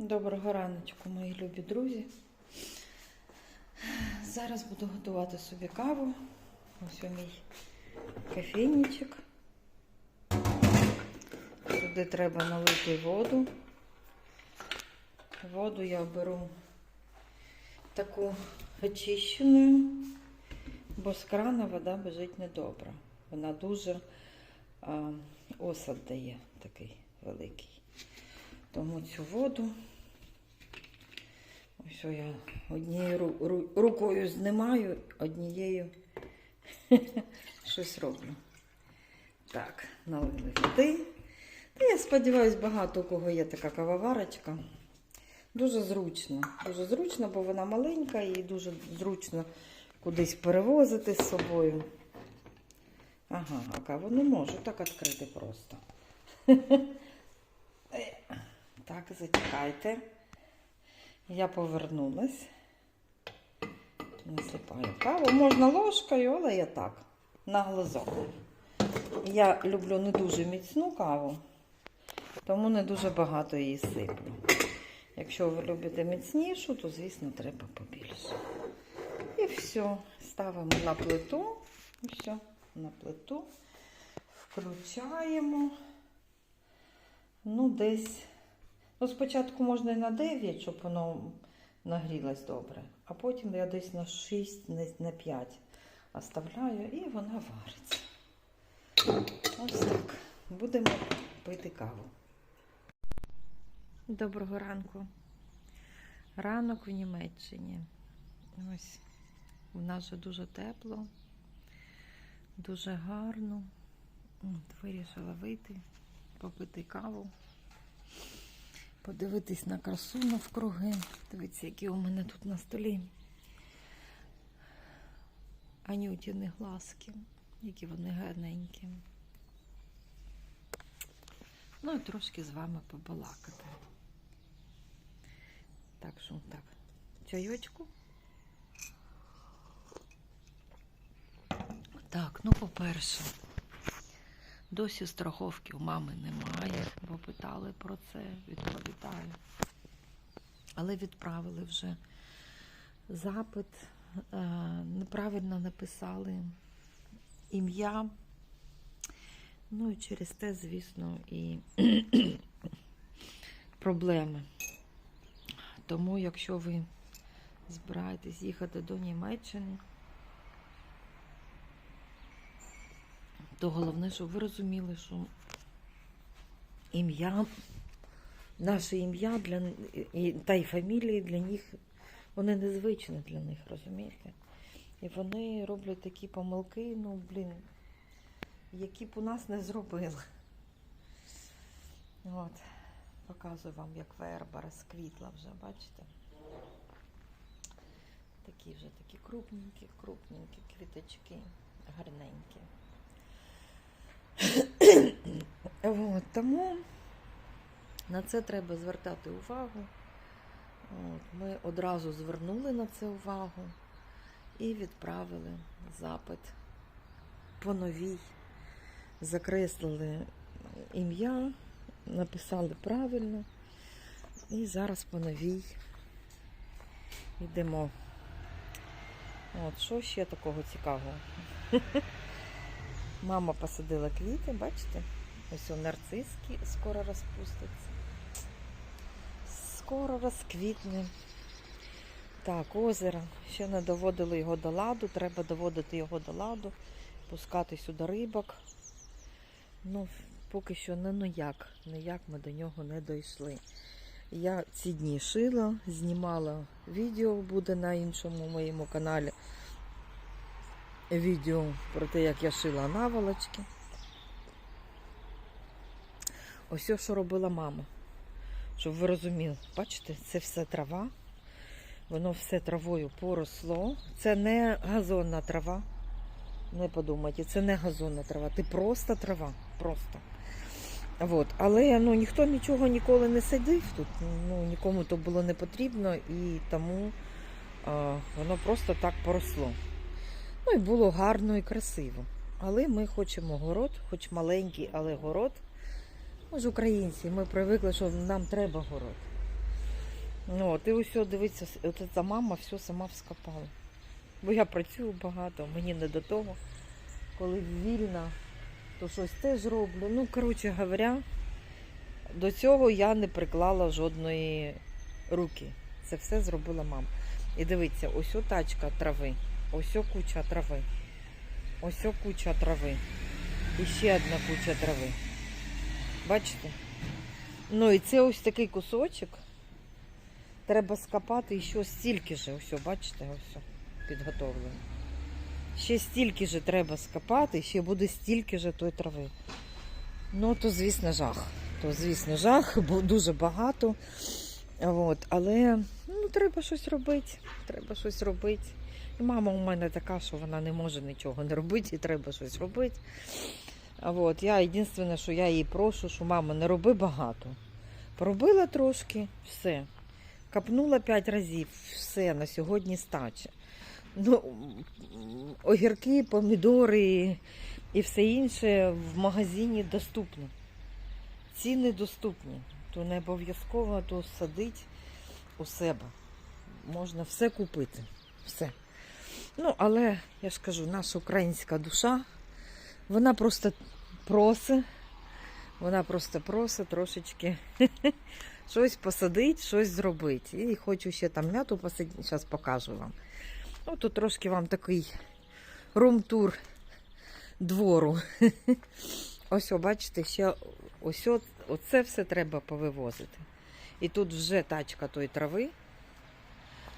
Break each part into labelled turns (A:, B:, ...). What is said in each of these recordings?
A: Доброго раночку, мої любі друзі. Зараз буду готувати собі каву. Ось у мій кофейничок. Сюди треба налити воду. Воду я беру таку очищену, бо з крана вода біжить недобра. Вона дуже а, осад дає такий великий. Тому цю воду ось я однією ру- ру- рукою знімаю, однією щось роблю. Так, налили води. Та я сподіваюся, багато у кого є така кавоварочка. Дуже зручно. Дуже зручно, бо вона маленька і дуже зручно кудись перевозити з собою. Ага, а каву не можу так відкрити просто. Так, зачекайте. Я повернулась. Насипаю каву. Можна ложкою, але я так, на глазок. Я люблю не дуже міцну каву, тому не дуже багато її сиплю. Якщо ви любите міцнішу, то, звісно, треба побільше. І все. Ставимо на плиту. Все, на плиту. Включаємо. Ну, десь. Ну, спочатку можна і на 9, щоб воно нагрілось добре. А потім я десь на 6, не- на 5 оставляю і вона вариться. Ось так. Будемо пити каву. Доброго ранку. Ранок в Німеччині. Ось у нас вже дуже тепло, дуже гарно. От, Вирішила вийти, попити каву, подивитись на красу навкруги. Дивіться, які у мене тут на столі. Анютіни глазки, які вони гарненькі. Ну і трошки з вами побалакати. Так що так. Чайочку. Так, ну по-перше, досі страховки у мами немає, бо питали про це, відповідаю. Але відправили вже запит, е, неправильно написали ім'я. Ну і через те, звісно, і проблеми. Тому, якщо ви збираєтесь їхати до Німеччини, то головне, щоб ви розуміли, що ім'я, наше ім'я для та й фамілії для них, вони незвичні для них, розумієте? І вони роблять такі помилки, ну, блін, які б у нас не зробили. От, показую вам, як верба розквітла вже, бачите? Такі вже такі крупненькі, крупненькі квіточки, гарненькі. От, тому на це треба звертати увагу. От, ми одразу звернули на це увагу і відправили запит по новій. Закреслили ім'я, написали правильно. І зараз по новій йдемо. От, що ще такого цікавого? Мама посадила квіти, бачите? Ось у нарциски скоро розпуститься. Скоро розквітне. Так, озеро. Ще не доводили його до ладу. Треба доводити його до ладу, пускати сюди рибок. Ну, поки що не ну як, ніяк ми до нього не дійшли. Я ці дні шила, знімала відео, буде на іншому моєму каналі. Відео про те, як я шила наволочки. Ось що робила мама. Щоб ви розуміли, бачите, це все трава. Воно все травою поросло. Це не газонна трава. Не подумайте, це не газонна трава, це просто трава. Просто. От. Але ну, ніхто нічого ніколи не садив тут. Ну, нікому то було не потрібно і тому а, воно просто так поросло. Ну і було гарно і красиво. Але ми хочемо город, хоч маленький, але город. Ми ж українці, ми привикли, що нам треба город. Ну, от, і ось, дивіться, от ця мама все сама вскопала. Бо я працюю багато, мені не до того. Коли вільна, то щось теж роблю. Ну, коротше говоря, до цього я не приклала жодної руки. Це все зробила мама. І дивіться, ось о тачка трави, ось куча трави, ось куча трави. І ще одна куча трави. Бачите? Ну і це ось такий кусочок. Треба скопати і ще стільки же. Ось, бачите, ось підготовлено. Ще стільки же треба скопати, ще буде стільки же той трави. Ну, то, звісно, жах. То, звісно, жах, бо дуже багато. От, але ну, треба щось робити. Треба щось робити. І мама у мене така, що вона не може нічого не робити, і треба щось робити. От, я єдине, що я її прошу, що мама, не роби багато. Поробила трошки, все. Капнула п'ять разів, все, на сьогодні стача. Ну, огірки, помідори і все інше в магазині доступно. Ціни доступні. То не обов'язково то садить у себе. Можна все купити. Все. Ну, але я ж кажу, наша українська душа, вона просто просить, вона просто просить трошечки щось посадити, щось зробити. І хочу ще там м'яту посадити, зараз покажу вам. Ну, тут трошки вам такий рум-тур двору. Ось, бачите, ще ось оце все треба повивозити. І тут вже тачка тої трави.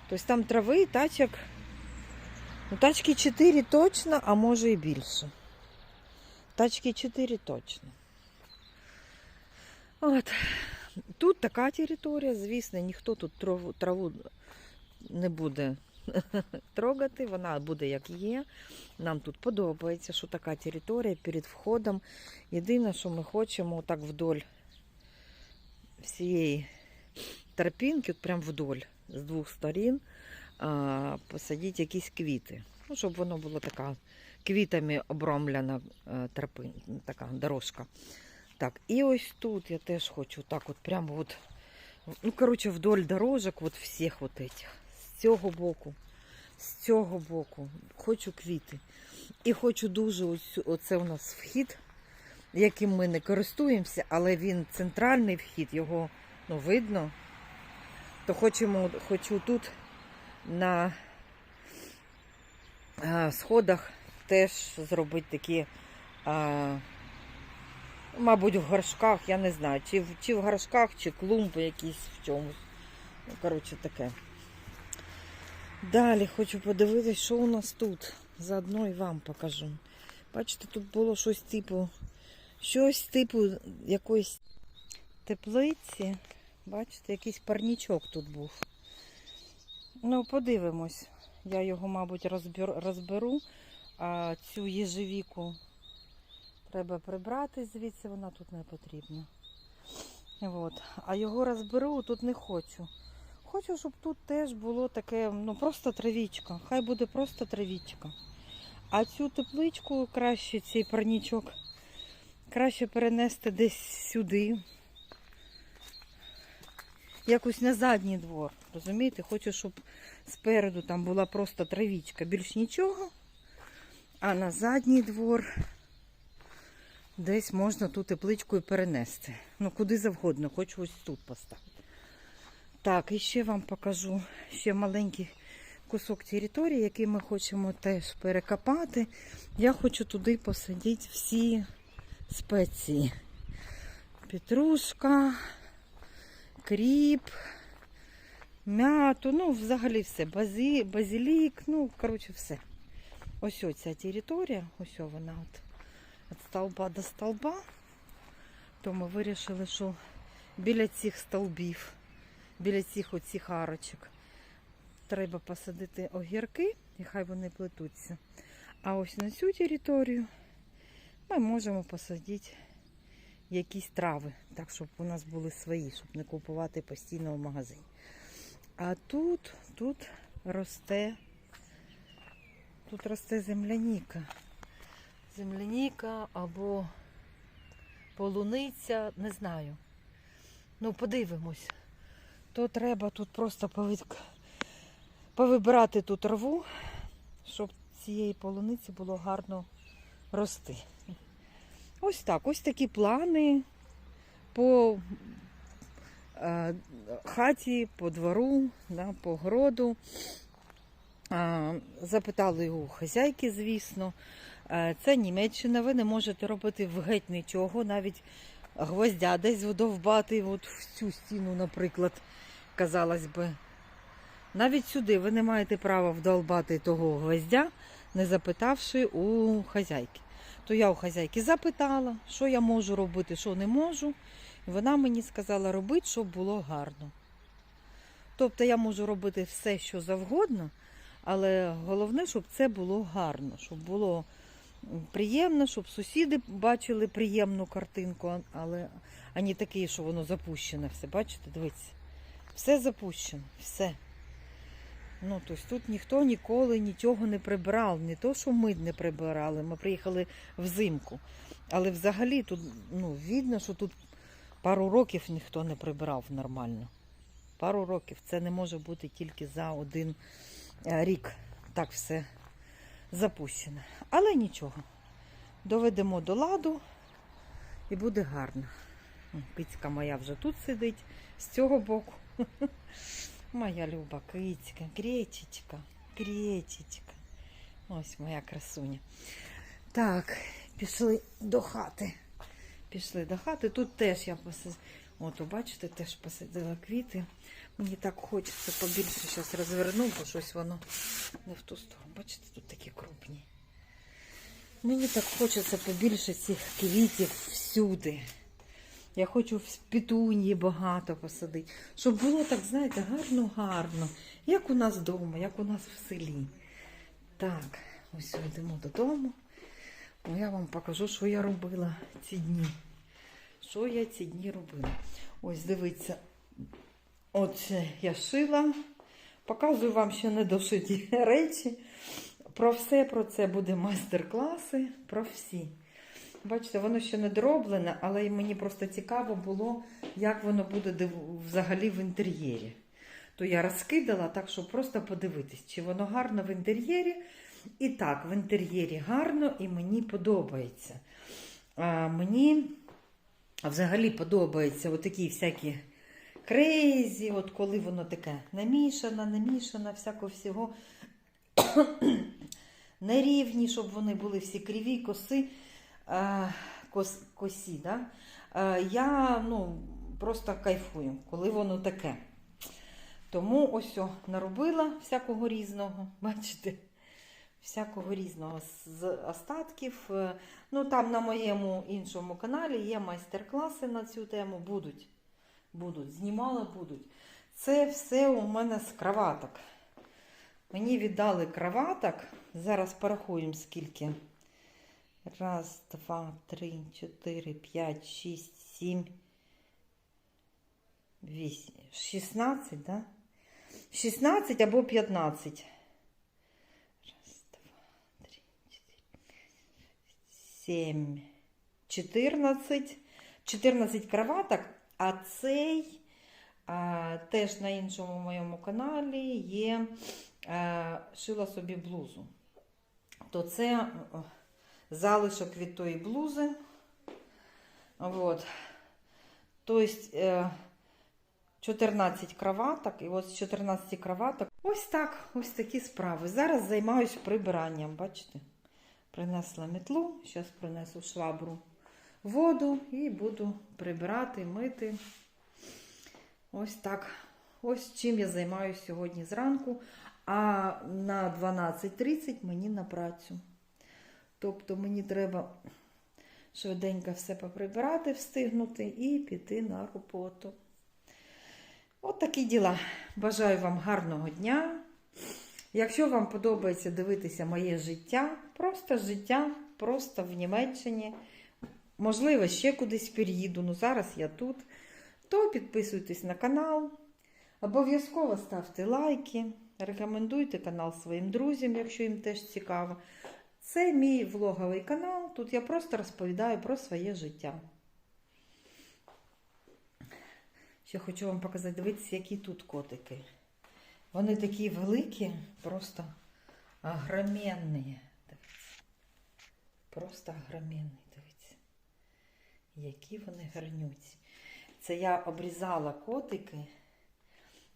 A: Тобто там трави, тачок. Ну, тачки 4 точно, а може і більше. Тачки 4 точно. От. Тут така територія, звісно, ніхто тут траву, траву не буде трогати, вона буде як є. Нам тут подобається, що така територія перед входом. Єдине, що ми хочемо так вдоль всієї тропінки, от прям вдоль, з двох сторін, а, посадити якісь квіти. Ну, щоб воно було така квітами обрамлена е, тропин, така дорожка. Так, і ось тут я теж хочу так от прямо от, ну, коротше, вдоль дорожок, от всіх от этих. З цього боку, з цього боку. Хочу квіти. І хочу дуже ось, оце у нас вхід, яким ми не користуємося, але він центральний вхід, його ну, видно. То хочемо, хочу тут на сходах теж зробити такі, а, мабуть, в горшках, я не знаю, чи, в- чи в горшках, чи клумби якісь в чомусь. Ну, коротше, таке. Далі хочу подивитися, що у нас тут. Заодно і вам покажу. Бачите, тут було щось типу, щось типу якоїсь теплиці. Бачите, якийсь парнічок тут був. Ну, подивимось. Я його, мабуть, розбер- розберу. А цю їжевіку треба прибрати звідси, вона тут не потрібна. От. А його розберу, тут не хочу. Хочу, щоб тут теж було таке, ну просто травічка. Хай буде просто травічка. А цю тепличку краще, цей парнічок, краще перенести десь сюди. Якось на задній двор. Розумієте? Хочу, щоб спереду там була просто травічка, більш нічого. А на задній двор десь можна ту тепличку перенести. Ну, куди завгодно, хочу ось тут поставити. Так, і ще вам покажу ще маленький кусок території, який ми хочемо теж перекопати. Я хочу туди посадити всі спеції. Петрушка, кріп, м'яту, ну, взагалі все. Базі, базилік, ну, коротше, все. Ось ця територія, ось вона от від столба до столба. То ми вирішили, що біля цих столбів, біля цих оцих арочок треба посадити огірки, і хай вони плетуться. А ось на цю територію ми можемо посадити якісь трави, так, щоб у нас були свої, щоб не купувати постійно в магазині. А тут, тут росте, тут росте земляніка. Земляніка або полуниця, не знаю. Ну, подивимось. то треба тут просто повид... повибирати ту траву, щоб цієї полуниці було гарно рости. Ось так, ось такі плани по е, хаті, по двору, да, по городу. А, Запитали у хазяйки, звісно. Е, Це Німеччина, ви не можете робити геть нічого, навіть гвоздя десь вдовбати, от в цю стіну, наприклад, казалось би. Навіть сюди ви не маєте права вдолбати того гвоздя, не запитавши у хазяйки. То я у хазяйки запитала, що я можу робити, що не можу. Вона мені сказала робити, щоб було гарно. Тобто я можу робити все, що завгодно, але головне, щоб це було гарно, щоб було приємно, щоб сусіди бачили приємну картинку, але а не що воно запущене все. Бачите, дивіться. Все запущено, все. Ну, тобто тут ніхто ніколи нічого не прибирав. Не то, що ми не прибирали, ми приїхали взимку. Але взагалі тут ну, видно, що тут пару років ніхто не прибирав нормально. Пару років. Це не може бути тільки за один е, рік. Так все запущено. Але нічого. Доведемо до ладу і буде гарно. М, Кицька моя вже тут сидить, з цього боку. Моя люба кицька, гречечка, гречечка. Ось моя красуня. Так, пішли до хати. Пішли до хати. Тут теж я посадила. От, бачите, теж посадила квіти. Мені так хочеться побільше зараз розверну, бо щось воно не в ту сторону. Бачите, тут такі крупні. Мені так хочеться побільше цих квітів всюди. Я хочу в петунії багато посадити, щоб було так, знаєте, гарно-гарно, як у нас вдома, як у нас в селі. Так, ось йдемо додому. О, Я вам покажу, що я робила ці дні. Що я ці дні робила? Ось дивіться, от я шила. Показую вам ще недошиті речі. Про все про це буде майстер-класи, про всі. Бачите, воно ще не дороблене, але мені просто цікаво було, як воно буде взагалі в інтер'єрі. То я розкидала так, щоб просто подивитись, чи воно гарно в інтер'єрі. І так, в інтер'єрі гарно і мені подобається. А, мені взагалі подобаються отакі всякі крейзі, от коли воно таке намішане, намішане, всякого всього. Нерівні, щоб вони були всі криві, коси, кос, косі. Да? Е, я ну, просто кайфую, коли воно таке. Тому ось о, наробила всякого різного, бачите, всякого різного з остатків. Е, Ну, там на моєму іншому каналі є майстер-класи на цю тему. Будуть. Будуть, знімала будуть. Це все у мене з кроваток. Мені віддали кроваток. Зараз порахуємо скільки. Раз, два, три, чотири, п'ять, шість, сім, вісім. Шістнадцять, да? Шістнадцять або п'ятнадцять. Раз, два, три, чотири, сім, чотирнадцять. Чотирнадцять кроваток, а цей а, теж на іншому моєму каналі є е, шила собі блузу. То це залишок від тої блузи. Вот. Тобто е, 14 кроваток, і от з 14 кроваток ось так, ось такі справи. Зараз займаюся прибиранням, бачите? Принесла метлу, зараз принесу швабру воду і буду прибирати, мити. Ось так. Ось чим я займаюся сьогодні зранку. А на 12.30 мені на працю. Тобто мені треба швиденько все поприбирати, встигнути і піти на роботу. От такі діла. Бажаю вам гарного дня. Якщо вам подобається дивитися моє життя, просто життя, просто в Німеччині, можливо, ще кудись переїду, ну зараз я тут, то підписуйтесь на канал. Обов'язково ставте лайки, рекомендуйте канал своїм друзям, якщо їм теж цікаво. Це мій влоговий канал. Тут я просто розповідаю про своє життя. Ще хочу вам показати, дивіться, які тут котики. Вони такі великі, просто огроменні. Просто огроменні, дивіться. Які вони гарнюці. Це я обрізала котики,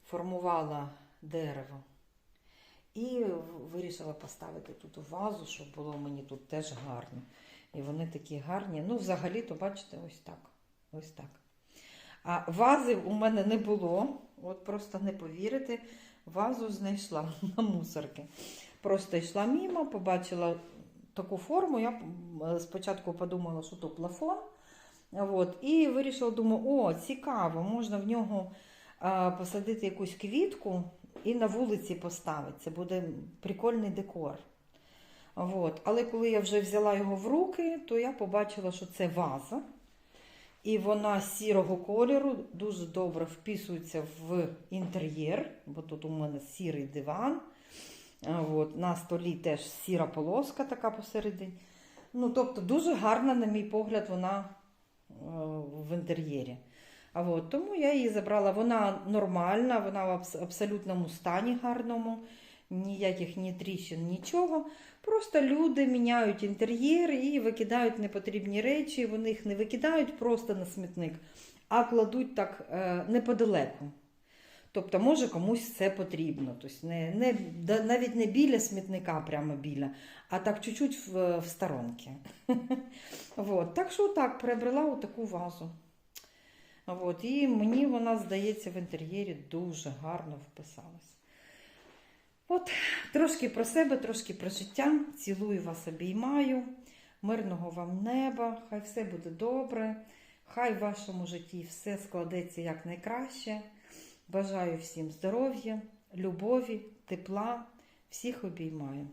A: формувала дерево. І вирішила поставити тут вазу, щоб було мені тут теж гарно. І вони такі гарні. Ну, взагалі-то, бачите, ось так. Ось так. А вази у мене не було. От просто не повірите, вазу знайшла на мусорки. Просто йшла мимо, побачила таку форму. Я спочатку подумала, що то плафон. От, і вирішила, думаю, о, цікаво, можна в нього посадити якусь квітку і на вулиці поставити. Це буде прикольний декор. От. Але коли я вже взяла його в руки, то я побачила, що це ваза. І вона сірого кольору дуже добре вписується в інтер'єр, бо тут у мене сірий диван. От, на столі теж сіра полоска така посередині. Ну, тобто, дуже гарна, на мій погляд, вона е, в інтер'єрі. От, тому я її забрала. Вона нормальна, вона в абсолютному стані гарному, ніяких ні тріщин, нічого. Просто люди міняють інтер'єр і викидають непотрібні речі. Вони їх не викидають просто на смітник, а кладуть так е, неподалеку. Тобто, може комусь це потрібно. Тобто не, не, навіть не біля смітника, прямо біля, а так чуть-чуть в, в сторонки. Так що так, приобрела отаку вазу. От. І мені вона, здається, в інтер'єрі дуже гарно вписалась. От, трошки про себе, трошки про життя. Цілую вас, обіймаю. Мирного вам неба, хай все буде добре. Хай в вашому житті все складеться якнайкраще. Бажаю всім здоров'я, любові, тепла. Всіх обіймаю.